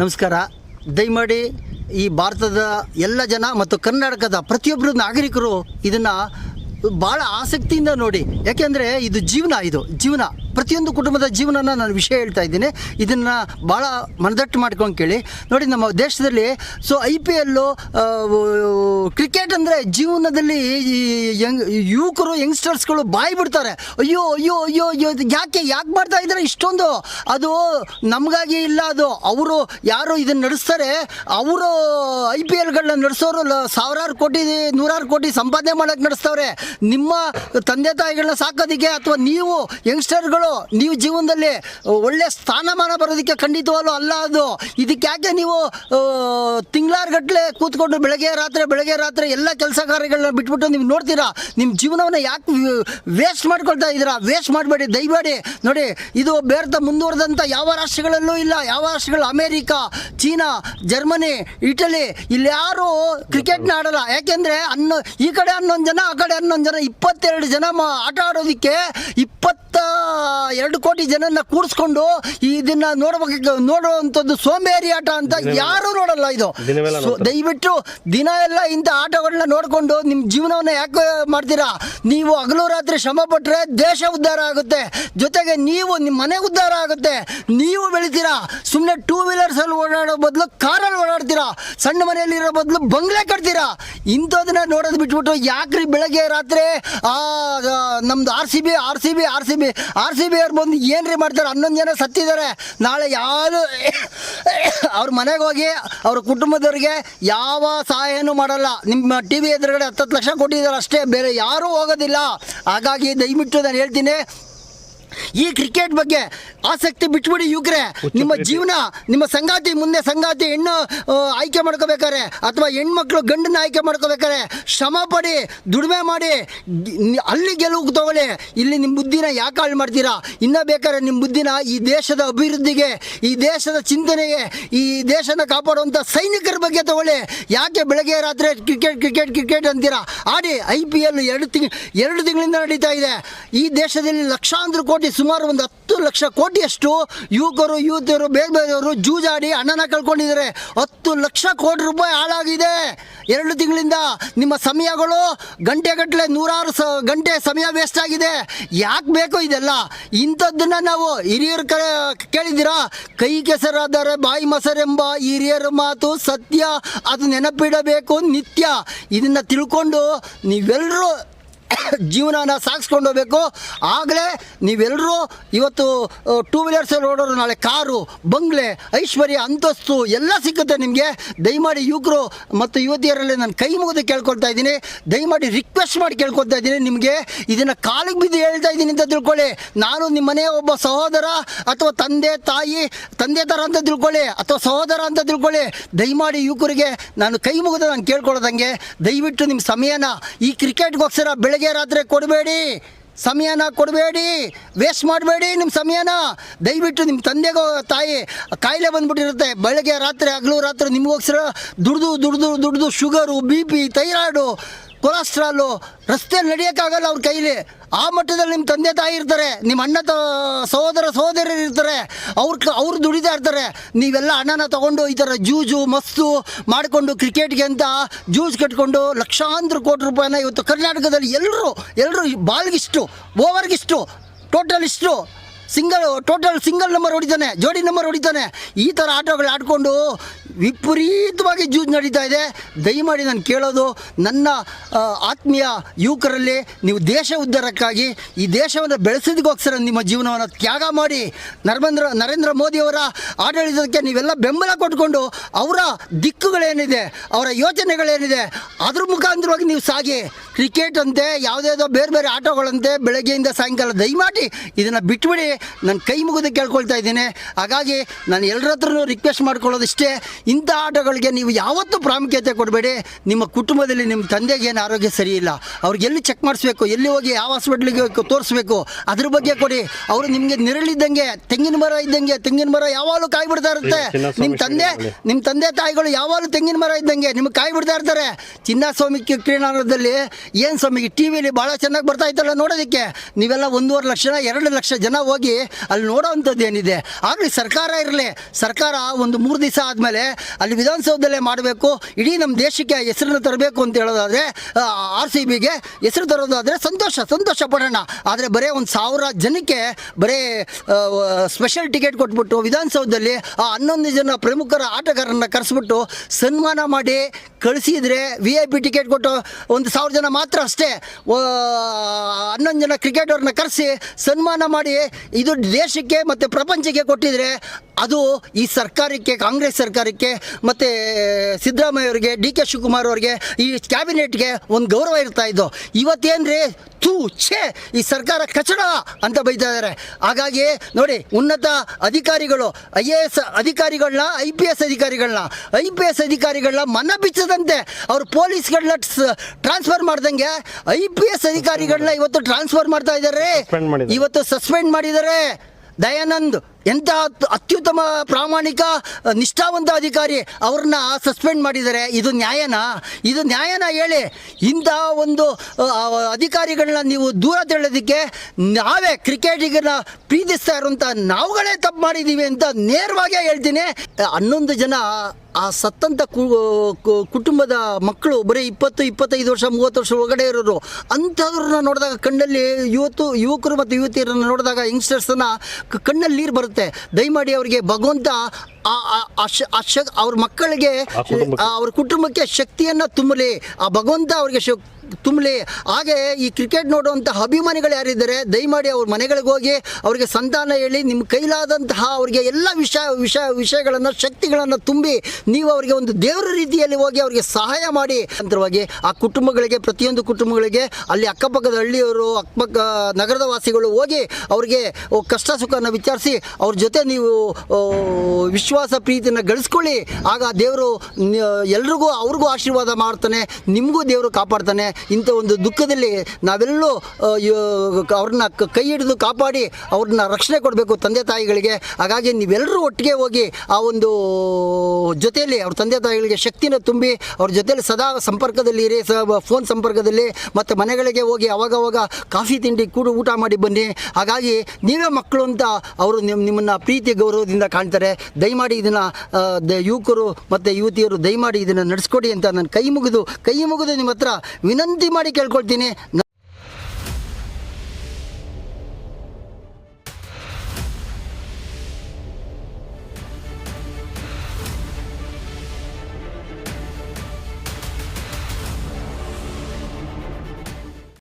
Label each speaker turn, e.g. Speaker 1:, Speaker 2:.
Speaker 1: ನಮಸ್ಕಾರ. ದಯಮಾಡಿ ಈ ಭಾರತದ ಎಲ್ಲ ಜನ ಮತ್ತು ಕರ್ನಾಟಕದ ಪ್ರತಿಯೊಬ್ಬರು ನಾಗರಿಕರು ಇದನ್ನು ಭಾಳ ಆಸಕ್ತಿಯಿಂದ ನೋಡಿ. ಯಾಕೆಂದರೆ ಇದು ಜೀವನ ಇದು ಜೀವನ. ಪ್ರತಿಯೊಂದು ಕುಟುಂಬದ ಜೀವನನ ನಾನು ವಿಷಯ ಹೇಳ್ತಾ ಇದ್ದೀನಿ. ಇದನ್ನು ಭಾಳ ಮನದಟ್ಟು ಮಾಡ್ಕೊಂಡು ಕೇಳಿ. ನೋಡಿ, ನಮ್ಮ ದೇಶದಲ್ಲಿ so I P L cricket ಅಂದರೆ ಜೀವನದಲ್ಲಿ ಈ ಯಂಗ್, ಯುವಕರು ಯಂಗ್ಸ್ಟರ್ಸ್ಗಳು ಬಾಯಿ ಬಿಡ್ತಾರೆ. ಅಯ್ಯೋ ಅಯ್ಯೋ ಅಯ್ಯೋ ಅಯ್ಯೋ ಯಾಕೆ ಯಾಕೆ ಮಾಡ್ತಾ ಇದ್ದಾರೆ ಇಷ್ಟೊಂದು? ಅದು ನಮಗಾಗಿ ಇಲ್ಲ, ಅದು ಅವರು ಯಾರು ಇದನ್ನು ನಡೆಸ್ತಾರೆ, ಅವರು ಐ ಪಿ ಎಲ್ಗಳನ್ನ ನಡೆಸೋರು ಸಾವಿರಾರು ಕೋಟಿ, ನೂರಾರು ಕೋಟಿ ಸಂಪಾದನೆ ಮಾಡೋಕ್ಕೆ ನಡೆಸ್ತವ್ರೆ. ನಿಮ್ಮ ತಂದೆ ತಾಯಿಗಳನ್ನ ಸಾಕೋದಕ್ಕೆ ಅಥವಾ ನೀವು ಯಂಗ್ಸ್ಟರ್ಗಳು ನೀವು ಜೀವನದಲ್ಲಿ ಒಳ್ಳೆ ಸ್ಥಾನಮಾನ ಬರೋದಕ್ಕೆ ಖಂಡಿತವಾಗ್ಲೂ ಅಲ್ಲ ಅದು. ಇದಕ್ಕೆ ಯಾಕೆ ನೀವು ತಿಂಗಳಾರ್ಗಟ್ಲೆ ಕೂತ್ಕೊಂಡು ಬೆಳಗ್ಗೆ ರಾತ್ರಿ ಬೆಳಗ್ಗೆ ರಾತ್ರಿ ಎಲ್ಲ ಕೆಲಸ ಕಾರ್ಯಗಳನ್ನ ಬಿಟ್ಬಿಟ್ಟು ನೀವು ನೋಡ್ತೀರಾ? ನಿಮ್ಮ ಜೀವನವನ್ನು ಯಾಕೆ ವೇಸ್ಟ್ ಮಾಡ್ಕೊಳ್ತಾ ಇದ್ದೀರಾ? ವೇಸ್ಟ್ ಮಾಡಬೇಡಿ ದಯಬೇಡಿ ನೋಡಿ, ಇದು ಬೇರ್ತ ಮುಂದುವರೆದಂಥ ಯಾವ ರಾಷ್ಟ್ರಗಳಲ್ಲೂ ಇಲ್ಲ. ಯಾವ ರಾಷ್ಟ್ರಗಳು? America, China, Germany, Italy. ಇಲ್ಲಿ ಯಾರು ಕ್ರಿಕೆಟ್ನ ಆಡಲ್ಲ. ಯಾಕೆಂದರೆ ಹನ್ನೊ, ಈ ಕಡೆ ಹನ್ನೊಂದು ಜನ, ಆ ಕಡೆ ಹನ್ನೊಂದು ಜನ, ಇಪ್ಪತ್ತೆರಡು ಜನ ಮ, ಆಟ ಆಡೋದಕ್ಕೆ ಇಪ್ಪತ್ತ ಎರಡು ಕೋಟಿ ಜನನ್ನ ಕೂಡಿಸ್ಕೊಂಡು ಇದನ್ನ ನೋಡಬೇಕು ನೋಡುವಂಥದ್ದು ಸೋಂಬೇರಿ ಆಟ ಅಂತ ಯಾರು ನೋಡಲ್ಲ ಇದು. ಸೊ, ದಯವಿಟ್ಟು ದಿನ ಎಲ್ಲ ಇಂಥ ಆಟಗಳನ್ನ ನೋಡಿಕೊಂಡು ನಿಮ್ಮ ಜೀವನವನ್ನು ಯಾಕೆ ಮಾಡ್ತೀರಾ? ನೀವು ಹಗಲು ರಾತ್ರಿ ಶ್ರಮ ಪಟ್ಟರೆ ದೇಶ ಉದ್ಧಾರ ಆಗುತ್ತೆ. ಜೊತೆಗೆ ನೀವು ನಿಮ್ಮ ಮನೆ ಉದ್ಧಾರ ಆಗುತ್ತೆ. ನೀವು ಬೆಳಿತೀರಾ? ಸುಮ್ಮನೆ ಟೂ ವೀಲರ್ಸಲ್ಲಿ ಓಡಾಡೋ ಬದಲು ಕಾರಲ್ಲಿ ಓಡಾಡ್ತೀರಾ? ಸಣ್ಣ ಮನೆಯಲ್ಲಿರೋ ಬದಲು ಬಂಗ್ಲೆ ಕಟ್ತೀರಾ? ಇಂಥದನ್ನ ನೋಡೋದು ಬಿಟ್ಬಿಟ್ಟು ಯಾಕ್ರಿ ಬೆಳಗ್ಗೆ ರಾತ್ರಿ ಆ ಆ, ನಮ್ದು R C B R C B R C B R C B ಅವ್ರು ಬಂದು ರೀ ಮಾಡ್ತಾರೆ? ಹನ್ನೊಂದು ಜನ ಸತ್ತಿದ್ದಾರೆ. ನಾಳೆ ಯಾರು ಅವ್ರ ಮನೆಗೆ ಹೋಗಿ ಅವ್ರ ಕುಟುಂಬದವ್ರಿಗೆ ಯಾವ ಸಹಾಯನೂ ಮಾಡಲ್ಲ. ನಿಮ್ಮ ಟಿ ವಿ ಎದುರುಗಡೆ ಹತ್ತತ್ತು ಲಕ್ಷ ಕೊಟ್ಟಿದ್ದಾರೆ ಅಷ್ಟೇ. ಬೇರೆ ಯಾರೂ ಹೋಗೋದಿಲ್ಲ. ಹಾಗಾಗಿ ದಯವಿಟ್ಟು ನಾನು ಹೇಳ್ತೀನಿ ಈ ಕ್ರಿಕೆಟ್ ಬಗ್ಗೆ ಆಸಕ್ತಿ ಬಿಟ್ಬಿಡಿ ಯುವಕರೇ. ನಿಮ್ಮ ಜೀವನ ನಿಮ್ಮ ಸಂಗಾತಿ ಮುಂದೆ ಸಂಗಾತಿ ಹೆಣ್ಣು ಆಯ್ಕೆ ಮಾಡ್ಕೋಬೇಕಾರೆ ಅಥವಾ ಹೆಣ್ಮಕ್ಳು ಗಂಡನ್ನ ಆಯ್ಕೆ ಮಾಡ್ಕೋಬೇಕಾರೆ ಶ್ರಮ ಪಡಿ ದುಡಿಮೆ ಮಾಡಿ ಅಲ್ಲಿ ಗೆಲುವು ತಗೊಳ್ಳಿ. ಇಲ್ಲಿ ನಿಮ್ಮ ಬುದ್ಧಿನ ಯಾಕೆ ಹಾಳು ಮಾಡ್ತೀರಾ? ಇನ್ನ ಬೇಕಾದ್ರೆ ನಿಮ್ಮ ಬುದ್ಧಿನ ಈ ದೇಶದ ಅಭಿವೃದ್ಧಿಗೆ ಈ ದೇಶದ ಚಿಂತನೆಗೆ ಈ ದೇಶನ ಕಾಪಾಡುವಂಥ ಸೈನಿಕರ ಬಗ್ಗೆ ತಗೊಳ್ಳಿ. ಯಾಕೆ ಬೆಳಗ್ಗೆ ರಾತ್ರಿ ಕ್ರಿಕೆಟ್ ಕ್ರಿಕೆಟ್ ಕ್ರಿಕೆಟ್ ಅಂತೀರಾ? ಆಡಿ ಐ ಪಿ ಎಲ್ ಎರಡು ತಿಂಗ್ ಎರಡು ತಿಂಗಳಿಂದ ನಡೀತಾ ಇದೆ. ಈ ದೇಶದಲ್ಲಿ ಲಕ್ಷಾಂತರ ಕೋಟಿ ಸುಮಾರು ಒಂದು ಹತ್ತು ಲಕ್ಷ ಕೋಟಿಯಷ್ಟು ಯುವಕರು, ಯುವತಿಯರು, ಬೇರೆ ಬೇರೆಯವರು ಜೂಜಾಡಿ ಹಣನ ಕಳ್ಕೊಂಡಿದ್ದಾರೆ. ಹತ್ತು ಲಕ್ಷ ಕೋಟಿ ರೂಪಾಯಿ ಹಾಳಾಗಿದೆ. ಎರಡು ತಿಂಗಳಿಂದ ನಿಮ್ಮ ಸಮಯಗಳು ಗಂಟೆಗಟ್ಟಲೆ ನೂರಾರು ಸ, ಗಂಟೆ ಸಮಯ ವೇಸ್ಟ್ ಆಗಿದೆ. ಯಾಕೆ ಬೇಕು ಇದೆಲ್ಲ? ಇಂಥದ್ದನ್ನು ನಾವು ಹಿರಿಯರು ಕ, ಕೇಳಿದ್ದೀರಾ? ಕೈ ಕೆಸರಾದರೆ ಬಾಯಿ ಮೊಸರೆಂಬ ಹಿರಿಯರ ಮಾತು ಸತ್ಯ. ಅದು ನೆನಪಿಡಬೇಕು ನಿತ್ಯ. ಇದನ್ನು ತಿಳ್ಕೊಂಡು ನೀವೆಲ್ಲರೂ ಜೀವನನ ಸಾಗಿಸ್ಕೊಂಡು ಹೋಗಬೇಕು. ಆಗಲೇ ನೀವೆಲ್ಲರೂ ಇವತ್ತು ಟೂ ವೀಲರ್ಸಲ್ಲಿ ಓಡೋರು ನಾಳೆ ಕಾರು, ಬಂಗ್ಲೆ, ಐಶ್ವರ್ಯ, ಅಂತಸ್ತು ಎಲ್ಲ ಸಿಕ್ಕುತ್ತೆ ನಿಮಗೆ. ದಯಮಾಡಿ ಯುವಕರು ಮತ್ತು ಯುವತಿಯರಲ್ಲಿ ನಾನು ಕೈ ಮುಗಿದು ಕೇಳ್ಕೊಳ್ತಾ ಇದ್ದೀನಿ. ದಯಮಾಡಿ ರಿಕ್ವೆಸ್ಟ್ ಮಾಡಿ ಕೇಳ್ಕೊಳ್ತಾ ಇದ್ದೀನಿ ನಿಮಗೆ. ಇದನ್ನು ಕಾಲಿಗೆ ಬಿದ್ದು ಹೇಳ್ತಾ ಇದ್ದೀನಿ ಅಂತ ತಿಳ್ಕೊಳ್ಳಿ. ನಾನು ನಿಮ್ಮ ಮನೆಯ ಒಬ್ಬ ಸಹೋದರ ಅಥವಾ ತಂದೆ, ತಾಯಿ, ತಂದೆ ಥರ ಅಂತ ತಿಳ್ಕೊಳ್ಳಿ ಅಥವಾ ಸಹೋದರ ಅಂತ ತಿಳ್ಕೊಳ್ಳಿ. ದಯಮಾಡಿ ಯುವಕರಿಗೆ ನಾನು ಕೈ ಮುಗಿದು ನಾನು ಕೇಳ್ಕೊಳ್ಳೋದಂಗೆ. ದಯವಿಟ್ಟು ನಿಮ್ಮ ಸಮಯನ ಈ ಕ್ರಿಕೆಟ್ಗೋಸ್ಕರ ಬೆಳಗ್ಗೆ ರಾತ್ರಿ ಕೊಡಬೇಡಿ, ಸಮಯನ ಕೊಡಬೇಡಿ ವೇಸ್ಟ್ ಮಾಡಬೇಡಿ ನಿಮ್ಮ ಸಮಯನ. ದಯವಿಟ್ಟು ನಿಮ್ಮ ತಂದೆಗೋ, ತಾಯಿ ಕಾಯಿಲೆ ಬಂದ್ಬಿಟ್ಟಿರುತ್ತೆ. ಬೆಳಗ್ಗೆ ರಾತ್ರಿ ಹಗಲು ರಾತ್ರಿ ನಿಮಗೋಸ್ಕರ ದುಡ್ದು ದುಡ್ದು ದುಡ್ದು sugar B P thyroid cholesterol ರಸ್ತೆ ನಡೆಯೋಕ್ಕಾಗಲ್ಲ ಅವ್ರ ಕೈಲಿ. ಆ ಮಟ್ಟದಲ್ಲಿ ನಿಮ್ಮ ತಂದೆ ತಾಯಿ ಇರ್ತಾರೆ ನಿಮ್ಮ ಅಣ್ಣ ತ, ಸಹೋದರ ಸಹೋದರರು ಇರ್ತಾರೆ, ಅವ್ರ ಅವ್ರು ದುಡಿತಾ ಇರ್ತಾರೆ. ನೀವೆಲ್ಲ ಅಣ್ಣನ ತಗೊಂಡು ಈ ಥರ ಜೂಜು, ಮಸ್ತು ಮಾಡಿಕೊಂಡು ಕ್ರಿಕೆಟ್ಗೆ ಅಂತ ಜೂಜ್ ಕಟ್ಕೊಂಡು ಲಕ್ಷಾಂತರ ಕೋಟಿ ರೂಪಾಯಿನ ಇವತ್ತು ಕರ್ನಾಟಕದಲ್ಲಿ ಎಲ್ಲರೂ ಎಲ್ಲರೂ ಬಾಲ್ಗಿಷ್ಟು ಓವರ್ಗಿಷ್ಟು ಟೋಟಲ್ ಇಷ್ಟು ಸಿಂಗಲ್ ಟೋಟಲ್ ಸಿಂಗಲ್ ನಂಬರ್ ಹೊಡಿತಾನೆ, ಜೋಡಿ ನಂಬರ್ ಹೊಡಿತಾನೆ. ಈ ಥರ ಆಟಗಳು ಆಡಿಕೊಂಡು ವಿಪರೀತವಾಗಿ ಜೂಜ್ ನಡೀತಾ ಇದೆ. ದಯಮಾಡಿ ನಾನು ಕೇಳೋದು, ನನ್ನ ಆತ್ಮೀಯ ಯುವಕರಲ್ಲಿ ನೀವು ದೇಶ ಉದ್ಧಾರಕ್ಕಾಗಿ ಈ ದೇಶವನ್ನು ಬೆಳೆಸೋದಕ್ಕೋಸ್ಕರ ನಿಮ್ಮ ಜೀವನವನ್ನು ತ್ಯಾಗ ಮಾಡಿ. ನರೇಂದ್ರ ನರೇಂದ್ರ ಮೋದಿಯವರ ಆಡಳಿತಕ್ಕೆ ನೀವೆಲ್ಲ ಬೆಂಬಲ ಕೊಟ್ಕೊಂಡು ಅವರ ದಿಕ್ಕುಗಳೇನಿದೆ, ಅವರ ಯೋಚನೆಗಳೇನಿದೆ, ಅದ್ರ ಮುಖಾಂತರವಾಗಿ ನೀವು ಸಾಗಿ. ಕ್ರಿಕೆಟ್ ಅಂತೆ ಯಾವುದೇದೋ ಬೇರೆ ಬೇರೆ ಆಟೋಗಳಂತೆ ಬೆಳಗ್ಗೆಯಿಂದ ಸಾಯಂಕಾಲ ದಯಮಾಡಿ ಇದನ್ನು ಬಿಟ್ಬಿಡಿ. ನಾನು ಕೈ ಮುಗಿದು ಕೇಳ್ಕೊಳ್ತಾ ಇದ್ದೀನಿ. ಹಾಗಾಗಿ ನಾನು ಎಲ್ಲರ ಹತ್ರನೂ ರಿಕ್ವೆಸ್ಟ್ ಮಾಡ್ಕೊಳ್ಳೋದಿಷ್ಟೇ. ಇಂಥ ಆಟಗಳಿಗೆ ನೀವು ಯಾವತ್ತೂ ಪ್ರಾಮುಖ್ಯತೆ ಕೊಡಬೇಡಿ. ನಿಮ್ಮ ಕುಟುಂಬದಲ್ಲಿ ನಿಮ್ಮ ತಂದೆಗೆ ಏನು ಆರೋಗ್ಯ ಸರಿ ಇಲ್ಲ. ಅವ್ರಿಗೆ ಎಲ್ಲಿ ಚೆಕ್ ಮಾಡಿಸ್ಬೇಕು ಎಲ್ಲಿ ಹೋಗಿ ಯಾವ ಹಾಸ್ಪಿಟ್ಲಿಗೆ ತೋರಿಸ್ಬೇಕು ಅದ್ರ ಬಗ್ಗೆ ಕೊಡಿ. ಅವರು ನಿಮಗೆ ನೆರಳಿದ್ದಂಗೆ ತೆಂಗಿನ ಮರ ಇದ್ದಂಗೆ ತೆಂಗಿನ ಮರ ಯಾವಾಗಲೂ ಕಾಯಿ ಬಿಡ್ತಾ ಇರುತ್ತೆ. ನಿಮ್ಮ ತಂದೆ ನಿಮ್ಮ ತಂದೆ ತಾಯಿಗಳು ಯಾವಾಗಲೂ ತೆಂಗಿನ ಮರ ಇದ್ದಂಗೆ ನಿಮಗೆ ಕಾಯಿ ಬಿಡ್ತಾ ಇರ್ತಾರೆ. ಚಿನ್ನಸ್ವಾಮಿ ಕ್ರೀಡಾಂಗಣದಲ್ಲಿ ಏನು ಸ್ವಾಮಿ ಟಿ ವಿಲಿ ಭಾಳ ಚೆನ್ನಾಗಿ ಬರ್ತಾ ಇತ್ತಲ್ಲ ನೋಡೋದಕ್ಕೆ. ನೀವೆಲ್ಲ ಒಂದೂವರೆ ಲಕ್ಷ ಎರಡು ಲಕ್ಷ ಜನ ಹೋಗಿ ಅಲ್ಲಿ ನೋಡೋವಂಥದ್ದು ಏನಿದೆ ಆಗಲಿ ಸರ್ಕಾರ ಇರಲಿ. ಸರ್ಕಾರ ಒಂದು ಮೂರು ದಿವಸ ಆದಮೇಲೆ ಅಲ್ಲಿ ವಿಧಾನಸೌಧದಲ್ಲೇ ಮಾಡಬೇಕು, ಇಡೀ ನಮ್ಮ ದೇಶಕ್ಕೆ ಹೆಸರನ್ನು ತರಬೇಕು ಅಂತ ಹೇಳೋದಾದರೆ ಆರ್ ಸಿ ಬಿಗೆ ಹೆಸರು ತರೋದಾದರೆ ಸಂತೋಷ ಸಂತೋಷ ಪಡೋಣ. ಆದರೆ ಬರೀ ಒಂದು ಸಾವಿರ ಜನಕ್ಕೆ ಬರೀ ಸ್ಪೆಷಲ್ ಟಿಕೆಟ್ ಕೊಟ್ಬಿಟ್ಟು ವಿಧಾನಸೌಧದಲ್ಲಿ ಆ ಹನ್ನೊಂದು ಜನ ಪ್ರಮುಖರ ಆಟಗಾರರನ್ನ ಕರೆಸ್ಬಿಟ್ಟು ಸನ್ಮಾನ ಮಾಡಿ ಕಳಿಸಿದರೆ ವಿ ಐ ಪಿ ಟಿಕೆಟ್ ಕೊಟ್ಟು ಒಂದು ಸಾವಿರ ಜನ ಮಾತ್ರ ಅಷ್ಟೇ ಹನ್ನೊಂದು ಜನ ಕ್ರಿಕೆಟರ್ನ ಕರೆಸಿ ಸನ್ಮಾನ ಮಾಡಿ ಇದು ದೇಶಕ್ಕೆ ಮತ್ತು ಪ್ರಪಂಚಕ್ಕೆ ಕೊಟ್ಟಿದ್ರೆ ಅದು ಈ ಸರ್ಕಾರಕ್ಕೆ, ಕಾಂಗ್ರೆಸ್ ಸರ್ಕಾರಕ್ಕೆ ಮತ್ತು ಸಿದ್ದರಾಮಯ್ಯ ಅವರಿಗೆ ಡಿ ಕೆ ಶಿವಕುಮಾರ್ ಅವರಿಗೆ ಈ ಕ್ಯಾಬಿನೆಟ್ಗೆ ಒಂದು ಗೌರವ ಇರ್ತಾ ಇದ್ದು ಇವತ್ತೇನ್ರಿ? ತೂ ಛೇ ಈ ಸರ್ಕಾರ ಕಚಡ ಅಂತ ಬೈತಾ ಇದ್ದಾರೆ ಹಾಗಾಗಿ ನೋಡಿ ಉನ್ನತ ಅಧಿಕಾರಿಗಳು ಐ ಎ ಎಸ್ ಅಧಿಕಾರಿಗಳನ್ನ ಐ ಪಿ ಎಸ್ ಅಧಿಕಾರಿಗಳನ್ನ ಐ ಪಿ ಎಸ್ ಅಧಿಕಾರಿಗಳನ್ನ ಮನ ಬಿಚ್ಚದಂತೆ ಅವರು ಪೊಲೀಸ್ಗಳನ್ನ ಟ್ರಾನ್ಸ್ಫರ್ ಮಾಡ್ದಂಗೆ ಐ ಪಿ ಎಸ್ ಅಧಿಕಾರಿಗಳನ್ನ ಇವತ್ತು ಟ್ರಾನ್ಸ್ಫರ್ ಮಾಡ್ತಾ ಇದ್ದಾರೆ ಇವತ್ತು ಸಸ್ಪೆಂಡ್ ಮಾಡಿದ್ದಾರೆ. ದಯಾನಂದ್ ಎಂಥ ಅತ್- ಅತ್ಯುತ್ತಮ ಪ್ರಾಮಾಣಿಕ ನಿಷ್ಠಾವಂತ ಅಧಿಕಾರಿ ಅವ್ರನ್ನ ಸಸ್ಪೆಂಡ್ ಮಾಡಿದ್ದಾರೆ. ಇದು ನ್ಯಾಯನಾ? ಇದು ನ್ಯಾಯನ ಹೇಳಿ? ಇಂಥ ಒಂದು ಅಧಿಕಾರಿಗಳನ್ನ ನೀವು ದೂರ ತಳ್ಳೋದಕ್ಕೆ ನಾವೇ ಕ್ರಿಕೆಟಿಗನ್ನ ಪ್ರೀತಿಸ್ತಾ ಇರುವಂಥ ನಾವುಗಳೇ ತಪ್ಪು ಮಾಡಿದ್ದೀವಿ ಅಂತ ನೇರವಾಗೇ ಹೇಳ್ತೀನಿ. ಹನ್ನೊಂದು ಜನ, ಆ ಸತ್ತಂಥ ಕುಟುಂಬದ ಮಕ್ಕಳು, ಬರೀ ಇಪ್ಪತ್ತು, ಇಪ್ಪತ್ತೈದು ವರ್ಷ, ಮೂವತ್ತು ವರ್ಷ ಒಳಗಡೆ ಇರೋರು, ಅಂಥವ್ರನ್ನ ನೋಡಿದಾಗ ಕಣ್ಣಲ್ಲಿ ಇವತ್ತು ಯುವಕರು ಮತ್ತು ಯುವತಿಯರನ್ನು ನೋಡಿದಾಗ ಯಂಗ್ಸ್ಟರ್ಸನ್ನ ಕಣ್ಣಲ್ಲಿ ನೀರು ಬರುತ್ತೆ ದಯಮಾಡಿ ಅವರಿಗೆ ಭಗವಂತ ಅವ್ರ ಮಕ್ಕಳಿಗೆ. ಅವ್ರ ಕುಟುಂಬಕ್ಕೆ ಶಕ್ತಿಯನ್ನು ತುಂಬಲಿ ಆ ಭಗವಂತ ಅವರಿಗೆ ಶಕ್ ತುಂಬಲಿ. ಹಾಗೆ ಈ ಕ್ರಿಕೆಟ್ ನೋಡುವಂಥ ಅಭಿಮಾನಿಗಳು ಯಾರಿದ್ದಾರೆ, ದಯಮಾಡಿ ಅವ್ರ ಮನೆಗಳಿಗೆ ಹೋಗಿ ಅವರಿಗೆ ಸಂತಾನ ಹೇಳಿ ನಿಮ್ಮ ಕೈಲಾದಂತಹ ಅವರಿಗೆ ಎಲ್ಲ ವಿಷಯ ವಿಷಯ ವಿಷಯಗಳನ್ನು, ಶಕ್ತಿಗಳನ್ನು ತುಂಬಿ ನೀವು ಅವರಿಗೆ ಒಂದು ದೇವರ ರೀತಿಯಲ್ಲಿ ಹೋಗಿ ಅವರಿಗೆ ಸಹಾಯ ಮಾಡಿ. ಅಂತರವಾಗಿ ಆ ಕುಟುಂಬಗಳಿಗೆ, ಪ್ರತಿಯೊಂದು ಕುಟುಂಬಗಳಿಗೆ ಅಲ್ಲಿ ಅಕ್ಕಪಕ್ಕದ ಹಳ್ಳಿಯವರು, ಅಕ್ಕಪಕ್ಕ ನಗರದ ವಾಸಿಗಳು ಹೋಗಿ ಅವರಿಗೆ ಕಷ್ಟ ಸುಖನ ವಿಚಾರಿಸಿ ಅವ್ರ ಜೊತೆ ನೀವು ವಿಶ್ವಾಸ ಪ್ರೀತಿನ ಗಳಿಸ್ಕೊಳ್ಳಿ. ಆಗ ದೇವರು ಎಲ್ರಿಗೂ ಅವ್ರಿಗೂ ಆಶೀರ್ವಾದ ಮಾಡ್ತಾನೆ, ನಿಮಗೂ ದೇವರು ಕಾಪಾಡ್ತಾನೆ. ಇಂಥ ಒಂದು ದುಃಖದಲ್ಲಿ ನಾವೆಲ್ಲೂ ಅವ್ರನ್ನ ಕೈ ಹಿಡಿದು ಕಾಪಾಡಿ ಅವ್ರನ್ನ ರಕ್ಷಣೆ ಕೊಡಬೇಕು ತಂದೆ ತಾಯಿಗಳಿಗೆ. ಹಾಗಾಗಿ ನೀವೆಲ್ಲರೂ ಒಟ್ಟಿಗೆ ಹೋಗಿ ಆ ಒಂದು ಜೊತೆಯಲ್ಲಿ ಅವ್ರ ತಂದೆ ತಾಯಿಗಳಿಗೆ ಶಕ್ತಿನ ತುಂಬಿ ಅವ್ರ ಜೊತೆಯಲ್ಲಿ ಸದಾ ಸಂಪರ್ಕದಲ್ಲಿ ಇರಿ, ಸ ಫೋನ್ ಸಂಪರ್ಕದಲ್ಲಿ ಮತ್ತು ಮನೆಗಳಿಗೆ ಹೋಗಿ ಅವಾಗವಾಗ ಕಾಫಿ ತಿಂಡಿ ಕೂಡ ಊಟ ಮಾಡಿ ಬನ್ನಿ. ಹಾಗಾಗಿ ನೀವೇ ಮಕ್ಕಳು ಅಂತ ಅವರು ನಿಮ್ಮ ನಿಮ್ಮನ್ನು ಪ್ರೀತಿ ಗೌರವದಿಂದ ಕಾಣ್ತಾರೆ. ದಯಮಾಡಿ ಇದನ್ನು ದ, ಯುವಕರು ಮತ್ತು ಯುವತಿಯರು ದಯಮಾಡಿ ಇದನ್ನು ನಡೆಸ್ಕೊಡಿ ಅಂತ ನಾನು ಕೈ ಮುಗಿದು ಕೈ ಮುಗಿದು ನಿಮ್ಮ ಹತ್ರ ವಿನಂತಿ ಮಾಡಿ ಕೇಳ್ಕೊಳ್ತೀನಿ.